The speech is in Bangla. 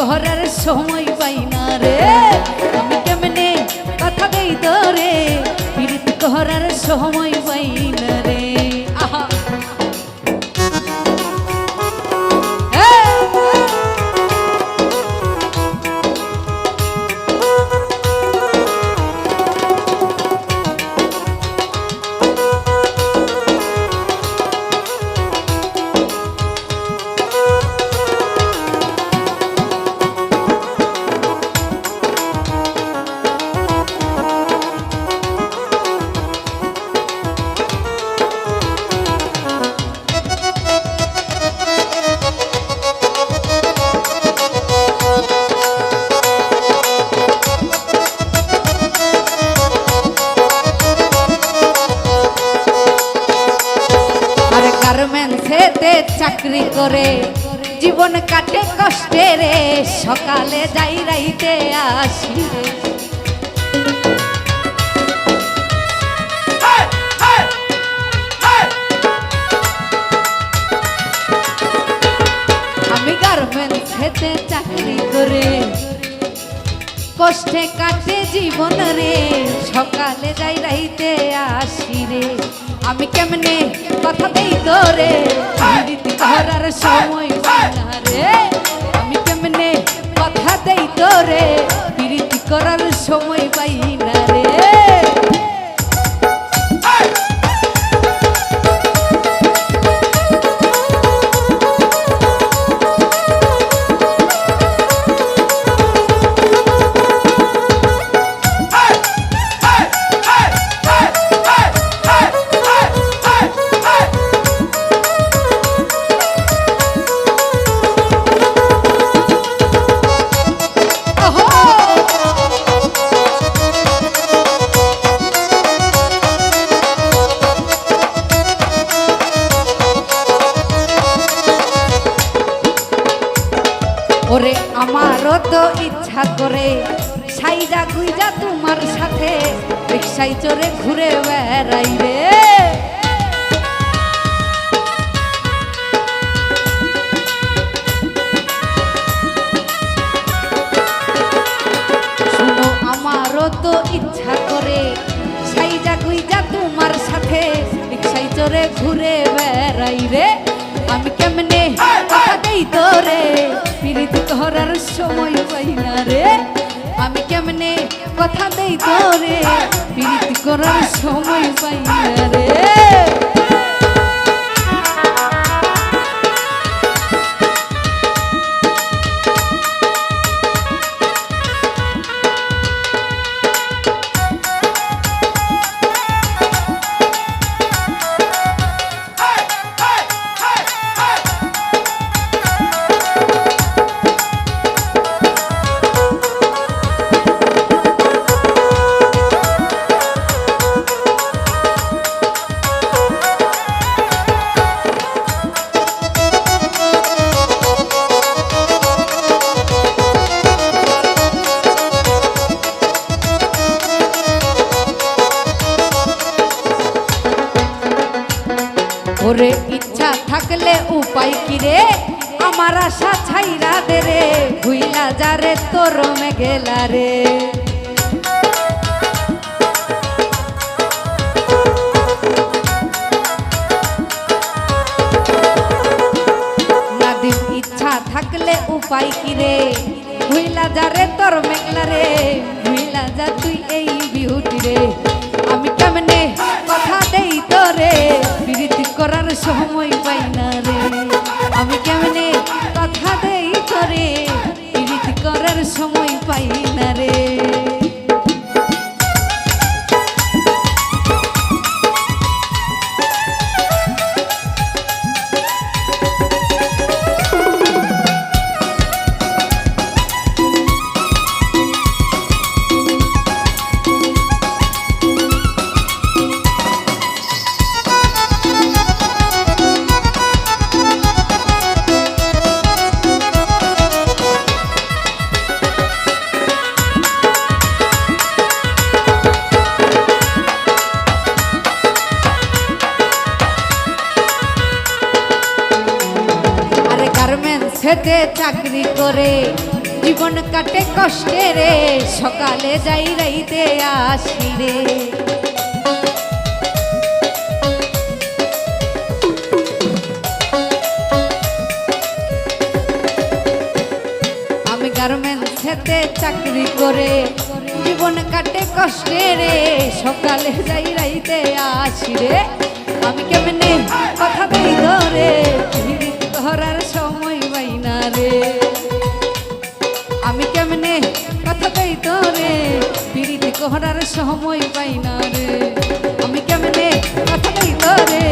করার সময় পাই না রে। গার্মেন্টসেতে চাকরি করে। জীবন কাটে কষ্টে রে সকালে যাই রাইতে আসি। জীবন রে? সকালে যাই রাইতে আসি রে। আমি কেমনে কথা দেই তোরে? রীতি করার সময় রে। আমি কেমনে কথা দেই তোরে? আমারও তো ইচ্ছা করে, সাইজা গুইজা তোমার সাথে, রিক্সায় চড়ে ঘুরে বেড়াই রে আমারও তো ইচ্ছা করে, সাইজা গুইজা তোমার সাথে, রিক্সায় চড়ে ঘুরে বেড়াই রে দেই তোরে পিরিত করার সময় পাই না রে। আমি কেমনে কথা দেই তোরে? পিরিত করার সময় পাই না রে। ওরে ইচ্ছা থাকলে উপায় কি রে? আমার আশা ছাইরা দে রে, ভুইলা যারে তোর মে গেলা রে থাকলে উপায় কি রে? ভুইলা যারে তোর মেঘলা গার্মেন্টসেতে চাকরি করে, জীবন কাটে কষ্টে রে, সকালে যাই রাইতে আসি রে। আমি গার্মেন্টসেতে চাকরি করে, জীবন কাটে কষ্টে রে, সকালে যাই রাইতে আসি রে। আমি কেমনে কথা দেই ধরে ধরার কেমনে? কথা পাই তোরে? পিড়িতে কোহরার সময় পাই না রে। আমি কেমনে? কথা পাই তোরে?